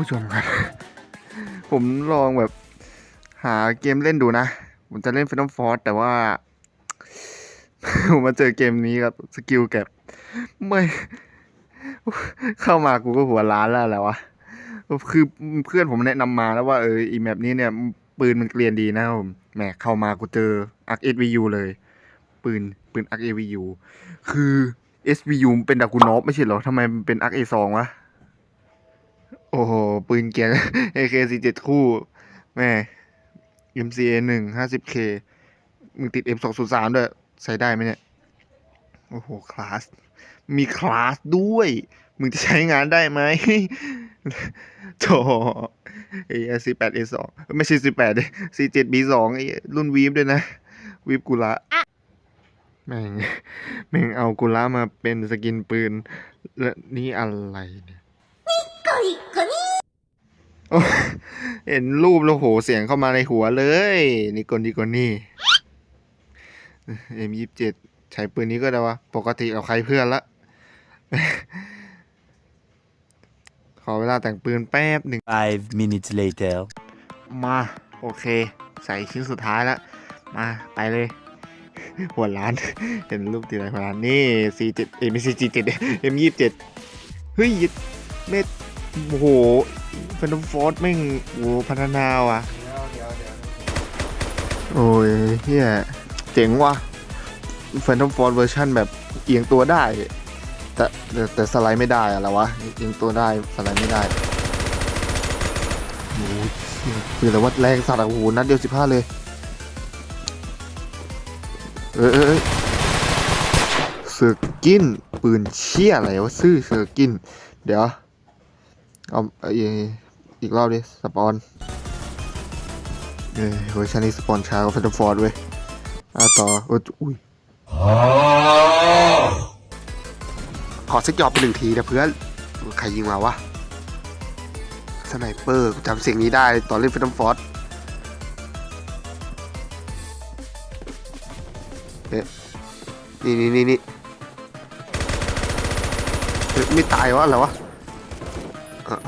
ผู้ชมครับ ผมลองแบบหาเกมเล่นดูนะ ผมจะเล่น Phantom Force แต่ว่า ผมมาเจอเกมนี้ครับ สกิลแก็บไม่ เข้ามากูก็หัวล้านแล้วแหละวะ คือเพื่อนผมแนะนำมาแล้วว่าเอออีแมปนี้เนี่ยปืนมันเกลียนดีนะผมแหมเข้ามากูเจอ ARC SVU เลย ปืนปืน ARC SVU คือ SVU เป็นดากูนอฟไม่ใช่เหรอทำไมมันเป็น ARC A2 วะ โอ้โห ปืนเกียร์ AK47 คู่ แม่ MCA หนึ่งห้าสิบ K มึงติด M203 ด้วยใช้ได้ไหมเนี่ย โอ้โห คลาส มีคลาสด้วย มึงจะใช้งานได้ไหมโถไอ้สิบแปดเอสองไม่ใช่สิบแปดสี่เจ็ดบีสองไอ้รุ่นวีฟด้วยนะ วีฟกุละแม่ง แม่งเอากุละมาเป็นสกินปืน แล้วนี่อะไรเนี่ยโอ้ เห็นรูปแล้วโหเสียงเข้ามาในหัวเลย นี่กนนี่กนนี่เอ็มยี่สิบเจ็ดใช้ปืนนี้ก็ได้วะ ปกติเอาใครเพื่อนละ ขอเวลาแต่งปืนแป๊บหนึ่ง Five minutes later. มา โอเค ใส่ชิ้นสุดท้ายแล้วมา ไปเลย หัวล้าน เห็นรูปตีอะไรหัวล้าน นี่สี่เจ็ดเอ็มซีจีเจ็ดเอ็มยี่สิบเจ็ดเฮ้ยเม็ด โอ้โหเฟนฟอร์ดแม่งโอ้โหพัฒนาว่ะโอ้ยเฮียเจ๋งว่ะแฟนตอมฟอร์ดเวอร์ชันแบบเอียงตัวได้ แต่แต่แต่สไลด์ไม่ได้อะแล้วะเอียงตัวได้สไลด์ไม่ได้โอ้ยคือแต่ว่าแรงสัตว์อะโอ้โหนัดเดียวสิบห้าเลย เออเออเออเสือกินปืนเชี่ยอะไรวะซื่อเสือกิน เดี๋ยว เอาไอ้อีกรอบดิ สปอนเออเวอร์ชันนี้สปอนช้ากว่าแฟนตอมฟอร์ดเว้ยอะต่อเอออุ้ยขอสักยอบไปหนึ่งทีนะเพื่อน ใครยิงมาวะ สไนเปอร์กจำเสียงนี้ได้ตอนเล่นแฟนตอมฟอร์ดเนี่นี่นี่นี่ไม่ตายวะอะไรวะ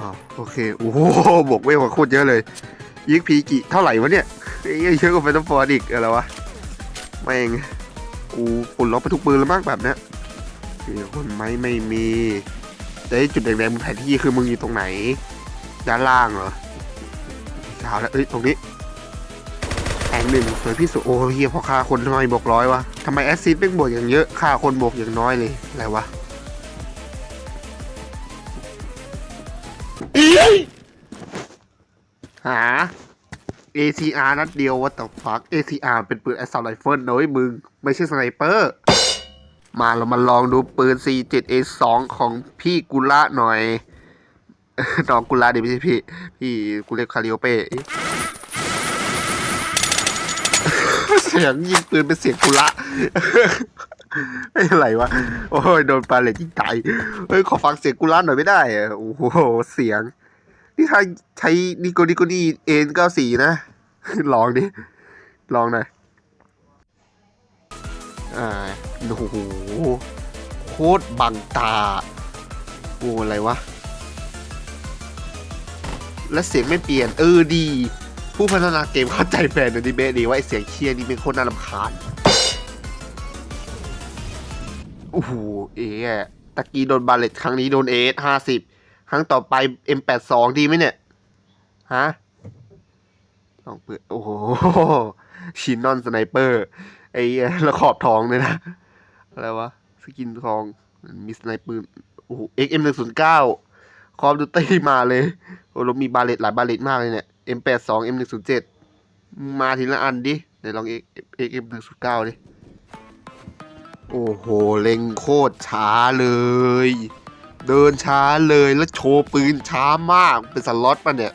อ่าโอเค โอ้โหบวกเวลกว่าโคตรเยอะเลยยิงผีกี่เท่าไหร่วะเนี่ยเยอะกว่าแฟนตอมฟอร์ดอีกอะไรวะแม่งกูปลดล็อกไปทุกปืนแล้วมากแบบเนี้ยมีคนไหมไม่มีแต่จุดแดงๆบนแผนที่คือมึงอยู่ตรงไหน ด้านล่างเหรอเช้าแล้วเอ้ยตรงนี้แองหนึ่งสวยพี่สุดโอ้เฮียพอฆ่าคนทำไมบวกร้อยวะทำไมแอสซิดเป็นบวกอย่างเยอะฆ่าคนบวกอย่างน้อยเลยอะไรวะ หา ACR นัดเดียว what the fuck ACR เป็นปืน assault rifle นะเว้ยมึง ไม่ใช่สไนเปอร์ มาเรามาลองดูปืน C7A2 ของพี่กุละหน่อย น้องกุละเดี๋ยวไม่ใช่พี่ พี่กูเรียกคาริโอเป้เสียงยิงปืนเป็นเสียงกุละ ไม่อะไรวะ โอ้ยโดนปลาเลตยิงตายเฮ้ยขอฟังเสียงกุละหน่อยไม่ได้เหรอโอ้โห เสียง นี่ถ้าใช้นิโกนิโกนี่เอ็นเก้าสี่นะ ลองดิ ลองหน่อย อ่า โอ้โห โคตรบังตา โอ้อะไรวะ และเสียงไม่เปลี่ยน เออดี ผู้พัฒนาเกมเข้าใจแฟนในดีเบตดีว่าไอเสียงเชียร์นี่เป็นโคตรน่ารำคาญ โอ้โหเอ๋อะตะกี้โดนบาเลตครั้งนี้โดนเอสห้าสิบครั้งต่อไป M82 ดีไหมเนี่ยฮะลองเปิด โอ้โหชินนอนสไนเปอร์ ไอ้เหี้ยแล้วขอบทองเลยนะ อะไรวะ สกินทอง มีสไนเปอร์โอ้โห XM109 คอมดูตี้มาเลยโอ้เรามีบาเลตหลายบาเลตมากเลยเนี่ย M82 M107 มหนึ่งศูนย์เจ็ดมาทีละอันดิ เดี๋ยวลอง XM109 ดิ โอ้โห เล็งโคตรช้าเลย เดินช้าเลยแล้วโชว์ปืนช้ามาก เป็นสล็อตปะเนี่ย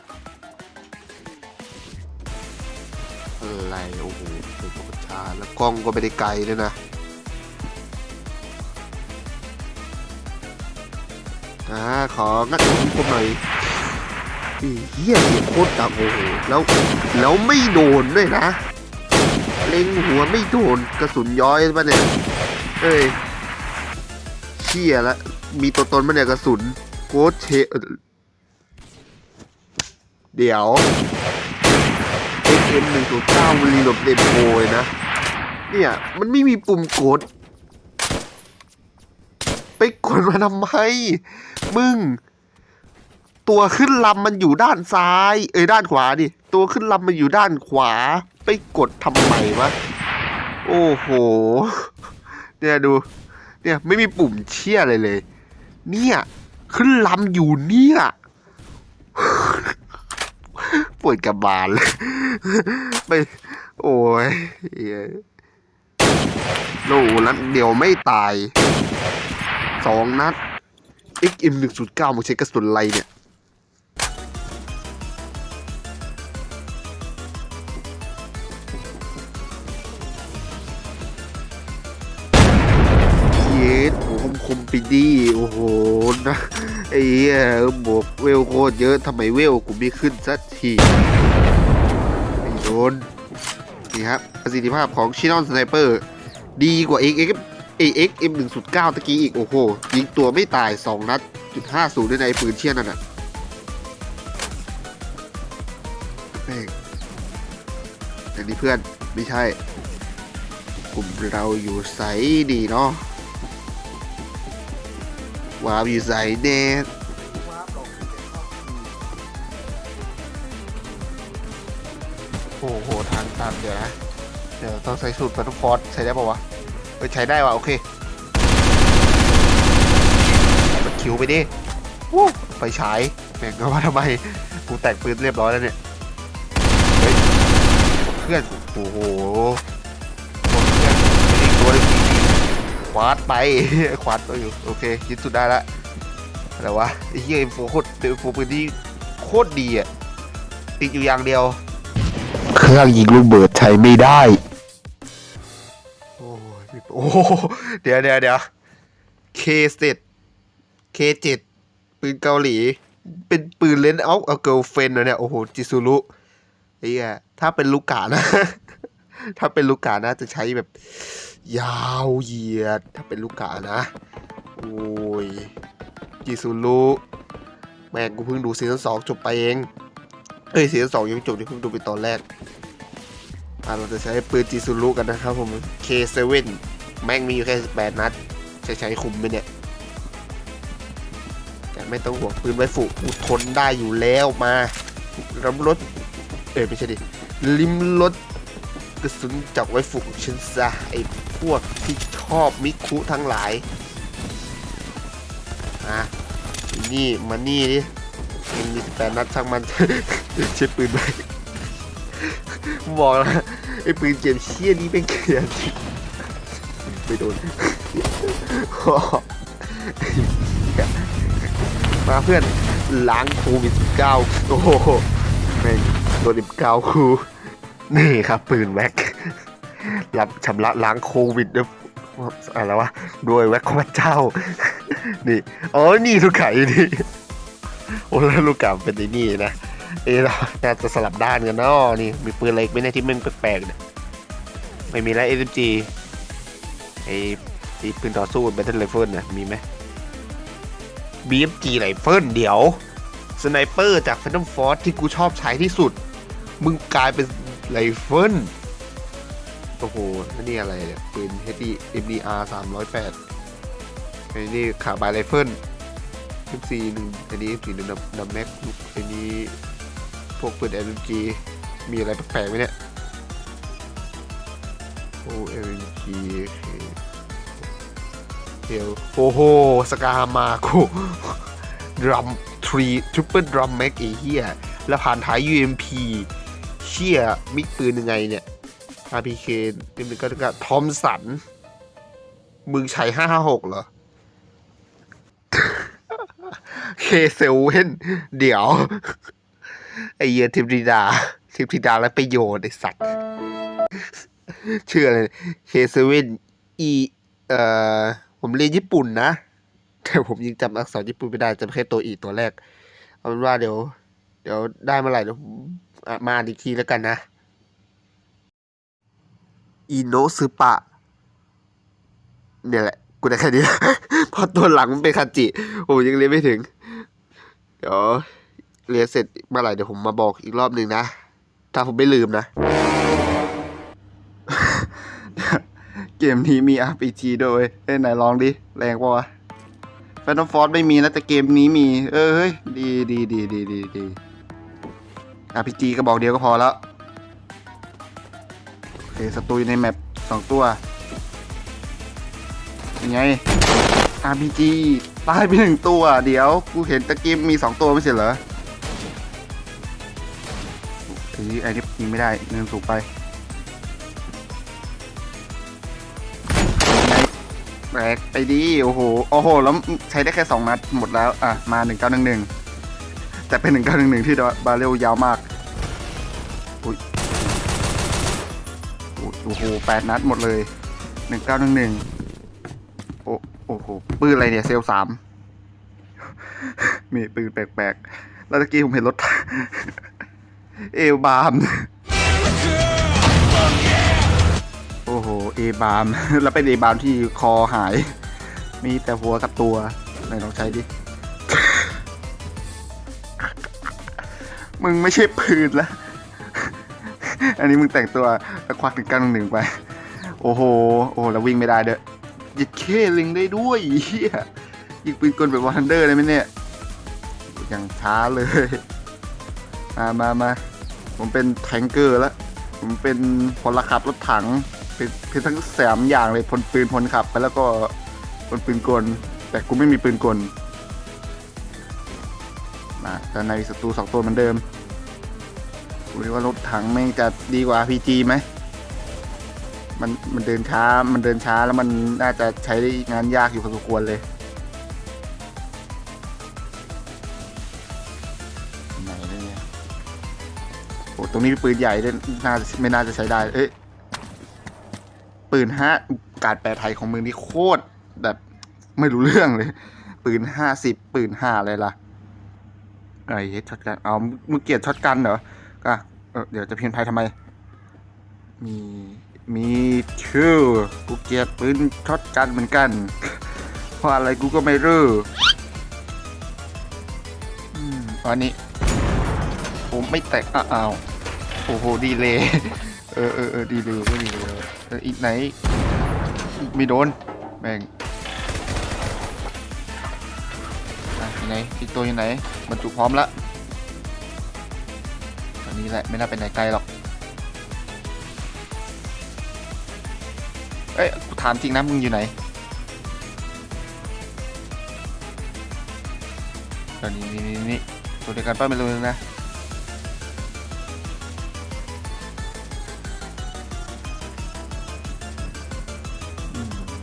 อะไร โอ้โหเป็นโคตรช้า แล้วกล้องก็ไม่ได้ไกลเลยนะอ่าของัดผมหน่อยอีเหี้ยเสียงโคตรดังโอ้โหแล้วแล้วไม่โดนด้วยนะ เล็งหัวไม่โดนกระสุนย้อยปะเนี่ย เอ้ยเชี่ยละ มีตัวตนมันเนี่ยกระสุนโคตรเชเอ่อเดี๋ยว XM หนึ่งศูนย์เก้ามันรีโหลดเดโมเลยนะ เนี่ย มันไม่มีปุ่มกด ไปกดมาทำไม มึง ตัวขึ้นลำมันอยู่ด้านซ้าย เอ้ยด้านขวาดิ ตัวขึ้นลำมันอยู่ด้านขวา ไปกดทำไมวะ โอ้โห เนี่ยดู เนี่ยไม่มีปุ่มเชี่ยอะไรเลย เนี่ย ขึ้นลำอยู่เนี่ยปวดกระบาลเลยไปโอ้ยเหี้ยโลนัดเดียวไม่ตายสองนัด XM หนึ่งศูนย์เก้ามึงใช้กระสุนไรเนี่ย คมคมๆไปดีโอ้โหนะไอ้เหี้ยบวกเวลโคตรเยอะทำไมเวลกูไม่ขึ้นสักทีไม่โดนนี่ครับประสิทธิภาพของชินอนสไนเปอร์ดีกว่า XX AX M109 ตะกี้อีก โอ้โห ยิงตัวไม่ตาย 2 นัดจุด50ด้วยในปืนเชี่ยนั่นน่ะแม่งอันนี้เพื่อนไม่ใช่ กลุ่มเราอยู่ใสดีเนาะ ว้าวอยู่ใส่เน่โอ้โหทางตันเดี๋ยวนะ เดี๋ยวต้องใช้สูตรปัตฟอร์ดใช้ได้ป่าวะเออใช้ได้ว่ะโอเคมันคิวไปดิวู้ไฟฉายแม่งก็ว่าทำไม กูแตกปืนเรียบร้อยแล้วเนี่ย เฮ้ย เพื่อน โอ้โห วาดไปขวาดไปอยู่โอเคยึดสุดได้ละอะไรวะไอ้เหี้ยเอ็มโฟโคตรเอ็มโฟปืนที่โคตรดีอะติดอยู่อย่างเดียว เครื่องยิงลูกเบิดใช้ไม่ได้ โอ้ยพี่โอ้โหเดี๋ยวเดี๋ยวเดี๋ยวเคเจ็ดเคเจ็ดปืนเกาหลี เป็นปืนเลนส์เอาเอาเกิลเฟนนะเนี่ย โอ้โห จิซูรุไอ้เหี้ยถ้าเป็นลูกกานะ ถ้าเป็นลูกกานะจะใช้แบบ ยาวเหยียดถ้าเป็นลูกกานะโอ้ยจิซูรุแม่งกูเพิ่งดูซีซั่นสองจบไปเองเอ้ยซีซั่นสองยังไม่จบนี่เพิ่งดูไปตอนแรกอะเราจะใช้ปืนจิซูรุกันนะครับผม K7 แม่งมีอยู่แค่18นัดใช้ใช้คุมไหมเนี่ยแต่ไม่ต้องห่วงปืนไวฟุกูทนได้อยู่แล้วมาริมรถเอ้ยไม่ใช่ดิ ลิมรถ กระสุนจากไวฟุของฉันซะไอ้พวกที่ชอบมิคุทั้งหลายอะนี่มานี่ดิมันมี18นัดช่างมัน ใช้ปืนไปบอกแล้วไอ้ปืนเกมเชี่ยนี้เป็นเกียนไม่โดนมาเพื่อนล้างโควิด19โอ้โหแม่งโดน19คู นี่ครับปืนแว็กรับชำระล้างโควิดด้วยอะไรวะด้วยแว็กของพระเจ้า นี่อ๋อนี่ลูกไก่นี่โอ้แล้วลูกไก่เป็นไอ้นี่นะเอ้เราน่าจะสลับด้านกันเนาะนี่มีปืนอะไรไหมเนี่ยที่มันแปลกๆเนี่ยไม่มีแล้ว SMG ไอ้ไอ้ปืนต่อสู้ Battle Rifle เนี่ยมีไหม BMG ไรเฟิลเดี๋ยวสไนเปอร์จาก Phantom Force ที่กูชอบใช้ที่สุด มึงกลายเป็น ไรเฟิลโอ้โหนี่อะไรเนี่ยปืน HD MDR 308อ้นี่ขาบายไรเฟิล M4 หนึ่งอันนี้ M4 หนึ่งดับแม็กอันนี้พวกปืน LMG มีอะไรแปลกๆไหมเนี่ยโอ้ LMG เดี๋ยวโอ้โห สกามาคุดรัมทรีทริปเปิลดรัมแม็กไอ้เหี้ยแล้วผ่านท้าย UMP เชี่ยมิกปืนยังไงเนี่ย RPK นี่มันก็ก็ทอมสัน มึงใช้556เหรอเคเซเว่นเดี๋ยว ไอเหี้ยทิพธิดา ทิพธิดาและประโยชน์ไอสัตว์ชื่ออะไรเคเซเว่นอีเอ่อ ผมเรียนญี่ปุ่นนะ แต่ผมยังจำอักษรญี่ปุ่นไม่ได้จำแค่ตัวอีตัวแรก เอาเป็นว่าเดี๋ยว ดี๋ยวได้เมื่อไหร่เดี๋ยวมาอ่านอีกทีแล้วกันนะ อิโนซึปะ เนี่ยแหละ กูได้แค่นี้เพราะตัวหลังมันเป็นคันจิผมยังเรียนไม่ถึง เดี๋ยวเรียนเสร็จเมื่อไหร่เดี๋ยวผมมาบอกอีกรอบหนึ่งนะ ถ้าผมไม่ลืมนะ เกมนี้มี RPG ด้วยเอ้ยไหนลองดิ แรงปะวะ Phantom Force ไม่มีนะแต่เกมนี้มี เออเฮ้ย ดีดีดีดีดีดี RPG ก็บอกเดียวก็พอแล้ว โอเคศัตรูอยู่ในแมปสองตัวยังไง RPG ตายไปหนึ่งตัว เดี๋ยวกูเห็นตะกี้มีสองตัวไม่ใช่เหรอเอ้ยไอ้นี่ยิงไม่ได้เนินสูงไปแบกไปดี โอ้โห โอ้โห แล้วใช้ได้แค่สองนัดหมดแล้ว อะ มาหนึ่งเก้าหนึ่งหนึ่งแต่เป็นหนึ่งเก้าหนึ่งหนึ่งที่บาเรลยาวมาก อ้โหแปดนัดหมดเลยหนึ่งเก้าหนึ่งหนึ่งโอ้โอ้โหปืนอะไรเนี่ยเซลสามมีปืนแปลกๆ แล้วตะกี้ผมเห็นรถ เอลบาม โอ้โห เอบาม แล้วเป็นเอบามที่คอหาย มีแต่หัวกับตัว ไหนลองใช้ดิ มึงไม่ใช่ปืนละ อันนี้มึงแต่งตัวแล้วควักถึงกันหนึ่งไป โอ้โห โอ้โหแล้ววิ่งไม่ได้เด้อยิดเคลิงได้ด้วยเฮียยิงปืนกลแบบวอร์ทันเดอร์เลยไหมเนี่ยอย่างช้าเลย มามามาผมเป็นแทงเกอร์แล้ว ผมเป็นพลขับรถถัง เป็นเป็นทั้งสามอย่างเลยพลปืนพลขับไปแล้วก็พลปืนกล แต่กูไม่มีปืนกลมาแต่ในศัตรูสองตัวเหมือนเดิม ดูดิว่ารถถังแม่งจะดีกว่า RPG ไหมมันมันเดินช้ามันเดินช้าแล้วมันน่าจะใช้ได้งานยากอยู่พอสมควรเลยไหนเนี่ยโอ้ตรงนี้มีปืนใหญ่ด้วยน่าจะไม่น่าจะใช้ได้ เอ้ยปืนห้าการแปลไทยของมึงนี่โคตรแบบไม่รู้เรื่องเลย ปืนห้าสิบปืนห้าอะไรล่ะไอ้เฮ็ดช็อตกันเอามึงเกลียดช็อตกันเหรอก็เออเดี๋ยวจะเพียนภัยทำไม มีมีชื่อกูเกียดปืนช็อตกันเหมือนกัน เพราะอะไรกูก็ไม่รู้อืมอันนี้ผมไม่แตกอะอ้าวโอ้โหดีเลยเออเออเออดีเลยก็ดีเลยเอออีกไหนไม่โดนแม่งอะไหนอีกตัวอยู่ไหนบรรจุพร้อมละ นี้แหละไม่น่าไปไหนไกลหรอก เอ้ยกูถามจริงนะมึงอยู่ไหนตอนนี้นี่นี่นี่ตัวเดียวกันป้าไม่รู้นะ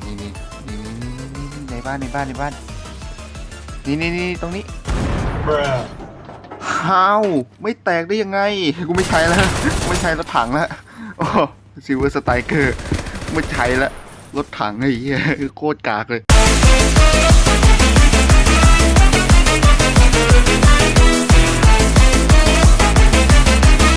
นี่นี่นี่นี่นี่ในบ้านในบ้านในบ้าน นี่นี่นี่ตรงนี้ ฮาวไม่แตกได้ยังไง กูไม่ใช้แล้ว ไม่ใช้รถถังแล้วโอ้ซิลเวอร์สไตเกอร์ ไม่ใช้แล้วรถถังไอ้เหี้ยโคตรกากเลย